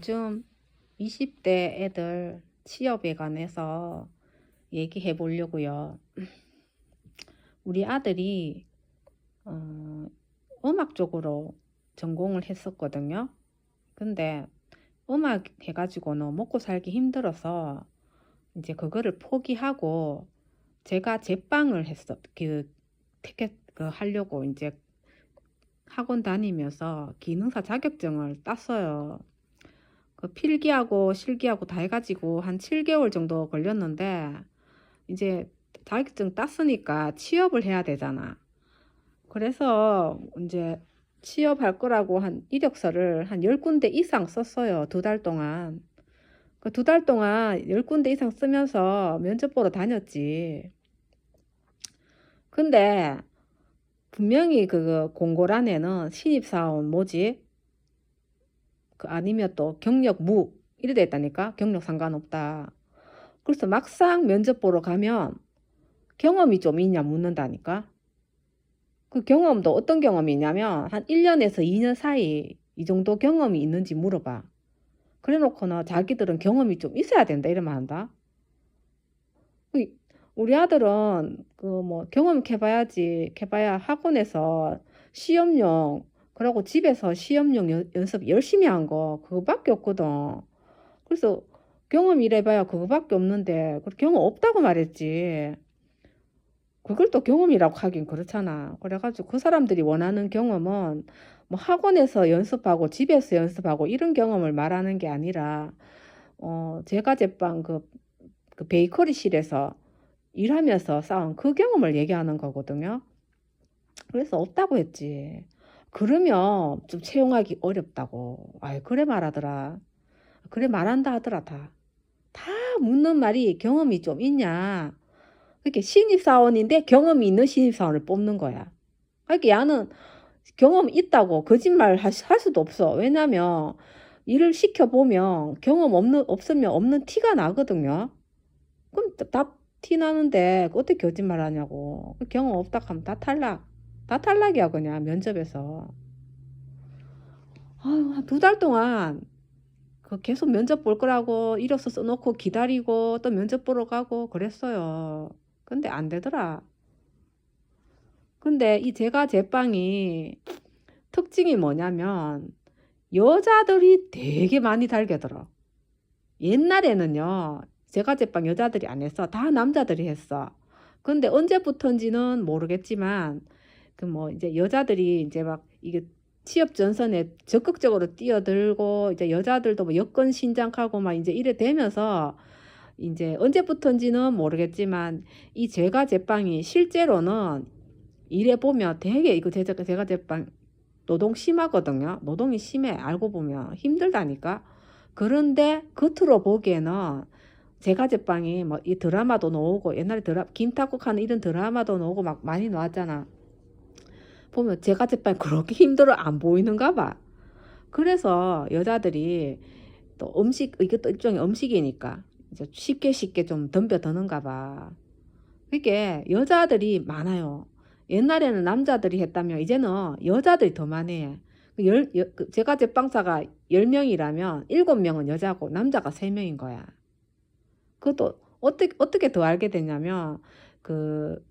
요즘 20대 애들 취업에 관해서 얘기해 보려고요. 우리 아들이 어, 음악 쪽으로 전공을 했었거든요. 근데 음악 해가지고는 먹고 살기 힘들어서 이제 그거를 포기하고 제가 제빵을 했어. 그 티켓 그 하려고 이제 학원 다니면서 기능사 자격증을 땄어요. 그 필기하고 실기하고 다 해가지고 한 7개월 정도 걸렸는데 이제 자격증 땄으니까 취업을 해야 되잖아. 그래서 이제 취업할 거라고 한 이력서를 한 10군데 이상 썼어요. 두 달 동안. 그 두 달 동안 10군데 이상 쓰면서 면접 보러 다녔지. 근데 분명히 그 공고란에는 신입사원 뭐지? 그 아니면 또 경력 무 이래 돼 있다니까 경력 상관없다. 그래서 막상 면접 보러 가면 경험이 좀 있냐 묻는다니까. 그 경험도 어떤 경험이 있냐면 한 1년에서 2년 사이 이 정도 경험이 있는지 물어봐. 그래 놓고는 자기들은 경험이 좀 있어야 된다 이러면 한다. 그 우리 아들은 그 뭐 경험 해봐야지 해봐야 학원에서 시험용 그러고 집에서 시험용 연- 연습 열심히 한 거 그거밖에 없거든. 그래서 경험 이래봐야 그거밖에 없는데 그 경험 없다고 말했지. 그걸 또 경험이라고 하긴 그렇잖아. 그래가지고 그 사람들이 원하는 경험은 뭐 학원에서 연습하고 집에서 연습하고 이런 경험을 말하는 게 아니라 어 제과 제빵 그, 그 베이커리실에서 일하면서 쌓은 그 경험을 얘기하는 거거든요. 그래서 없다고 했지. 그러면 좀 채용하기 어렵다고. 아이, 그래 말하더라. 그래 말한다 하더라, 다. 다 묻는 말이 경험이 좀 있냐. 그렇게 신입사원인데 경험이 있는 신입사원을 뽑는 거야. 그러니까 야는 경험 있다고 거짓말 할 수도 없어. 왜냐면 일을 시켜보면 경험 없는, 없으면 없는 티가 나거든요. 그럼 다 티 나는데 어떻게 거짓말 하냐고. 경험 없다 하면 다 탈락. 다 탈락이야, 그냥 면접에서. 아유, 한두달 동안 그 계속 면접 볼 거라고 이력서 써놓고 기다리고 또 면접 보러 가고 그랬어요. 근데 안 되더라. 근데 이 제가 제빵이 특징이 뭐냐면 여자들이 되게 많이 달겨들어. 옛날에는요, 제가 제빵 여자들이 안 했어. 다 남자들이 했어. 근데 언제부턴지는 모르겠지만, 그 뭐 이제 여자들이 이제 막 이게 취업 전선에 적극적으로 뛰어들고, 이제 여자들도 뭐 여건 신장하고 막 이제 이래 되면서, 이제 언제부턴지는 모르겠지만, 이 제가 제빵이 실제로는 일해 보면 되게 이거 제가 제가 제빵 노동 심하거든요. 노동이 심해. 알고 보면 힘들다니까. 그런데 겉으로 보기에는 제가 제빵이 뭐 이 드라마도 나오고 옛날에 드라 김탁국 하는 이런 드라마도 나오고 막 많이 나왔잖아. 보면 제가 제빵이 그렇게 힘들어 안 보이는가 봐. 그래서 여자들이 또 음식 이것도 일종의 음식이니까 이제 쉽게 쉽게 좀 덤벼드는가 봐. 그게 여자들이 많아요. 옛날에는 남자들이 했다면 이제는 여자들이 더 해. 그 열, 여- 그 제가 제빵사가 10명이라면 7명은 여자고 남자가 3명인 거야. 그것도 어떻게, 어떻게 더 알게 됐냐면 그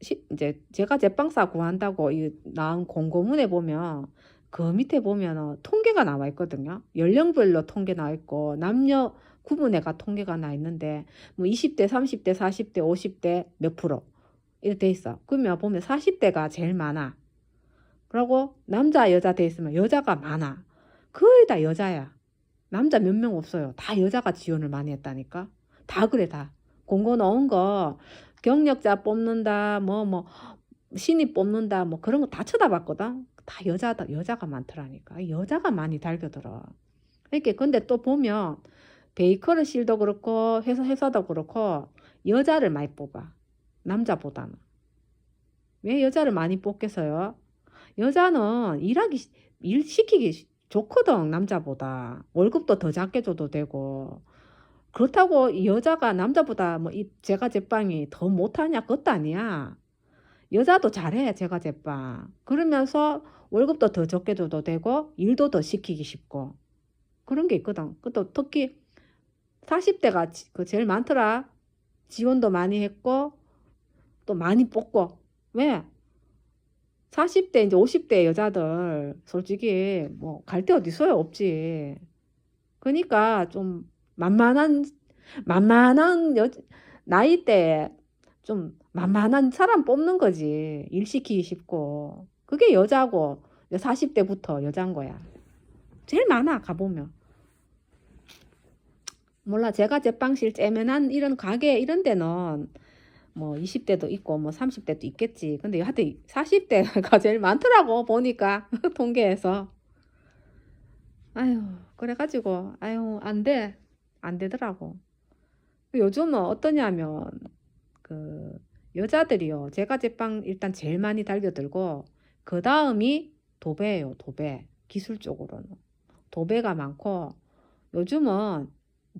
시, 이제 제가 제빵사 구한다고 이 나온 공고문에 보면 그 밑에 보면 통계가 나와 있거든요. 연령별로 통계 나와 있고 남녀 구분해가 통계가 나 있는데 뭐 20대, 30대, 40대, 50대 몇 프로 이렇게 돼 있어. 그러면 보면 40대가 제일 많아. 그리고 남자 여자 돼 있으면 여자가 많아. 거의 다 여자야. 남자 몇 명 없어요. 다 여자가 지원을 많이 했다니까. 다 그래 다. 공고 나온 거 경력자 뽑는다 뭐뭐 신입 뽑는다 뭐 그런 거 다 쳐다봤거든. 다 여자다 여자가 많더라니까. 여자가 많이 달겨들어. 이렇게 근데 또 보면 베이커리 실도 그렇고 회사 회사도 그렇고 여자를 많이 뽑아. 남자보다는. 왜 여자를 많이 뽑겠어요? 여자는 일하기, 시- 일 시키기 시- 좋거든, 남자보다. 월급도 더 작게 줘도 되고. 그렇다고 이 여자가 남자보다 뭐, 이 제가 제빵이 더 못하냐? 그것도 아니야. 여자도 잘해, 제가 제빵. 그러면서 월급도 더 적게 줘도 되고, 일도 더 시키기 쉽고. 그런 게 있거든. 그것도 특히 40대가 그 제일 많더라. 지원도 많이 했고 또 많이 뽑고 왜? 40대 이제 50대 여자들 솔직히 뭐 갈 데 어디 있어요? 없지. 그러니까 좀 만만한 만만한 여 나이대에 좀 만만한 사람 뽑는 거지. 일 시키기 쉽고. 그게 여자고 40대부터 여자인 거야. 제일 많아 가보면. 몰라 제가 제빵실 째면한 이런 가게 이런 데는 뭐 20대도 있고 뭐 30대도 있겠지. 근데 하여튼 40대가 제일 많더라고 보니까 통계에서. 아유 그래가지고 아유 안 돼. 안 되더라고. 요즘은 어떠냐면 그 여자들이요. 제가 제빵 일단 제일 많이 달겨들고 그 다음이 도배예요. 도배. 기술적으로는. 도배가 많고 요즘은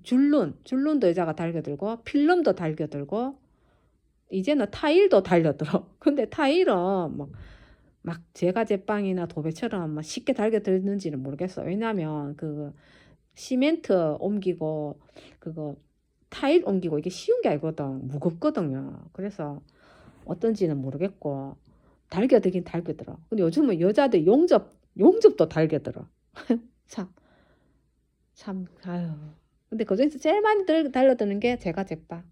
줄눈, 줄눈도 여자가 달겨들고 필름도 달겨들고 이제는 타일도 달려들어. 근데 타일은 막, 막 제가 제빵이나 도배처럼 막 쉽게 달겨들는지는 모르겠어. 왜냐면 그 시멘트 옮기고 그거 타일 옮기고 이게 쉬운 게 아니거든. 무겁거든요. 그래서 어떤지는 모르겠고 달겨들긴 달겨들어. 근데 요즘은 여자들 용접 용접도 달겨들어. 참. 참 아유. 근데 그중에서 제일 많이 들- 달려드는 게 제가 제빵.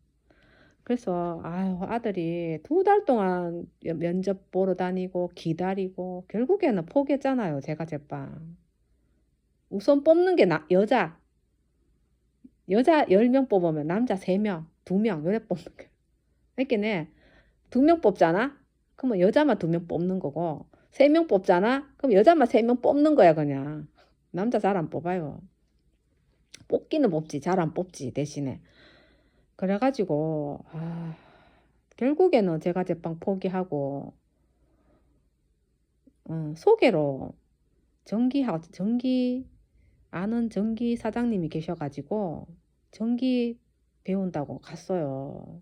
그래서 아유 아들이 두 달 동안 여- 면접 보러 다니고 기다리고 결국에는 포기했잖아요. 제가 제빵. 우선 뽑는 게 나, 여자. 여자 10명 뽑으면 남자 3명, 2명 요래 뽑는 거야. 그러니까 두명 뽑잖아? 그러면 여자만 두명 뽑는 거고 세명 뽑잖아? 그럼 여자만 세명 뽑는 거야 그냥. 남자 잘 안 뽑아요. 뽑기는 뽑지 잘 안 뽑지 대신에. 그래가지고 아, 결국에는 제가 제빵 포기하고 어, 소개로 전기 하 전기 아는 전기 사장님이 계셔가지고 전기 배운다고 갔어요.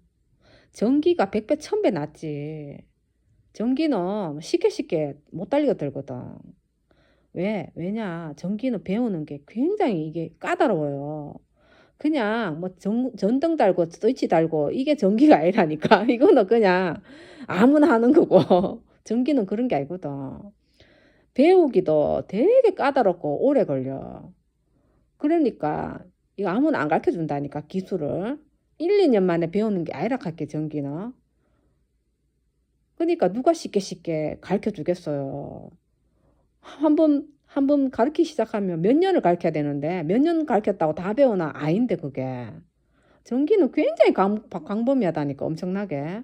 전기가 100배, 1000배 낫지. 전기는 쉽게 쉽게 못 달려들거든. 왜? 왜냐? 전기는 배우는 게 굉장히 이게 까다로워요. 그냥 뭐 전, 전등 달고 스위치 달고 이게 전기가 아니라니까. 이거는 그냥 아무나 하는 거고. 전기는 그런 게 아니거든. 배우기도 되게 까다롭고 오래 걸려. 그러니까 이거 아무나 안 가르쳐 준다니까 기술을. 1, 2년 만에 배우는 게 아니라 할게 전기는. 그러니까 누가 쉽게 쉽게 가르쳐 주겠어요. 한 번, 한 번 가르치기 시작하면 몇 년을 가르쳐야 되는데 몇 년 가르쳤다고 다 배우나 아닌데 그게. 전기는 굉장히 강, 광범위하다니까 엄청나게.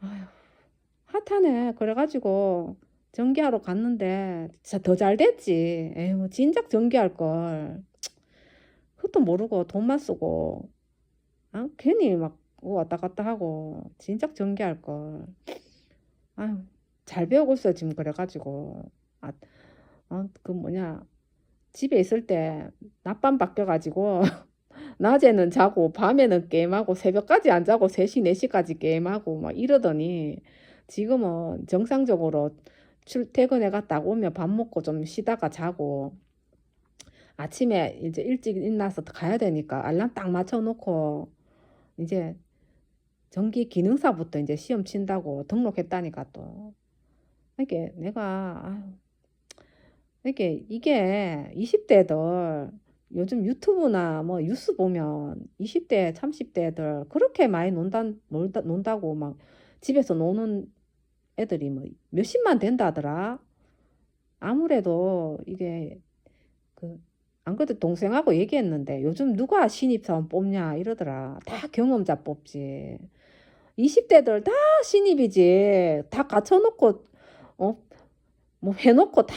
아휴, 핫하네. 그래가지고 전기하러 갔는데 진짜 더 잘 됐지. 에휴, 진작 전기할 걸. 그것도 모르고 돈만 쓰고 어? 괜히 막 왔다 갔다 하고 진작 전기할 걸. 아유, 잘 배우고 있어요, 지금 그래가지고. 아, 어, 그 뭐냐. 집에 있을 때 낮밤 바뀌어가지고 낮에는 자고 밤에는 게임하고 새벽까지 안 자고 3시, 4시까지 게임하고 막 이러더니 지금은 정상적으로 출퇴근해 갔다 오면 밥 먹고 좀 쉬다가 자고 아침에 이제 일찍 일어나서 가야 되니까 알람 딱 맞춰놓고 이제 전기 기능사부터 이제 시험 친다고 등록했다니까 또. 이게 내가 이게 이게 20대들 요즘 유튜브나 뭐 뉴스 보면 20대, 30대들 그렇게 많이 논다, 놀다, 논다고 막 집에서 노는 애들이 뭐 몇십만 된다더라. 아무래도 이게 그 안 그래도 동생하고 얘기했는데 요즘 누가 신입사원 뽑냐 이러더라. 다 경험자 뽑지. 20대들 다 신입이지. 다 갖춰놓고 어 뭐 해놓고 다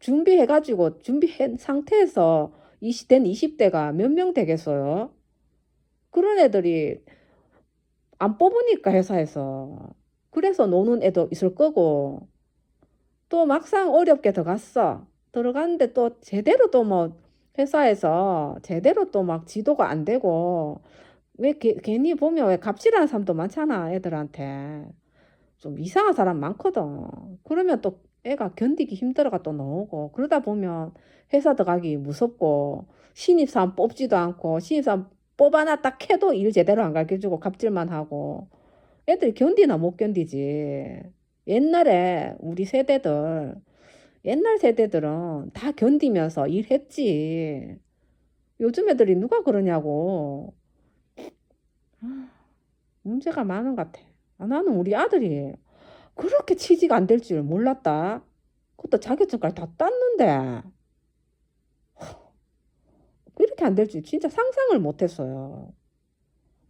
준비해가지고 준비한 상태에서 20, 된 20대가 몇 명 되겠어요? 그런 애들이 안 뽑으니까 회사에서. 그래서 노는 애도 있을 거고. 또 막상 어렵게 들어갔어. 들어갔는데 또 제대로 또 뭐 회사에서 제대로 또 막 지도가 안 되고. 왜 게- 괜히 보면 왜 갑질하는 사람도 많잖아 애들한테. 좀 이상한 사람 많거든. 그러면 또 애가 견디기 힘들어가 또 나오고. 그러다 보면 회사 들어가기 무섭고. 신입사원 뽑지도 않고 신입사원 뽑아놨다 캐도 일 제대로 안 가르쳐주고 갑질만 하고 애들이 견디나 못 견디지. 옛날에 우리 세대들 옛날 세대들은 다 견디면서 일했지. 요즘 애들이 누가 그러냐고. 아, 문제가 많은 것 같아. 아, 나는 우리 아들이 그렇게 취지가 안될 줄 몰랐다. 그것도 자격증까지 다 땄는데. 이렇게 안 될 줄 진짜 상상을 못 했어요.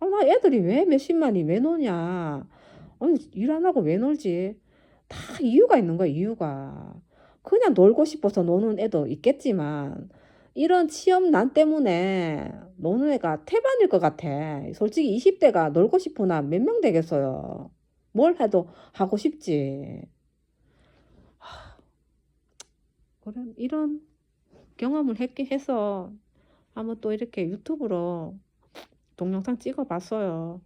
아, 나 애들이 왜 몇십만이 왜 노냐. 아니, 일 안 하고 왜 놀지? 다 이유가 있는 거야, 이유가. 그냥 놀고 싶어서 노는 애도 있겠지만, 이런 취업난 때문에 노는 애가 태반일 것 같아. 솔직히 20대가 놀고 싶으나 몇 명 되겠어요. 뭘 해도 하고 싶지. 이런 경험을 했긴 해서 한번 또 이렇게 유튜브로 동영상 찍어 봤어요.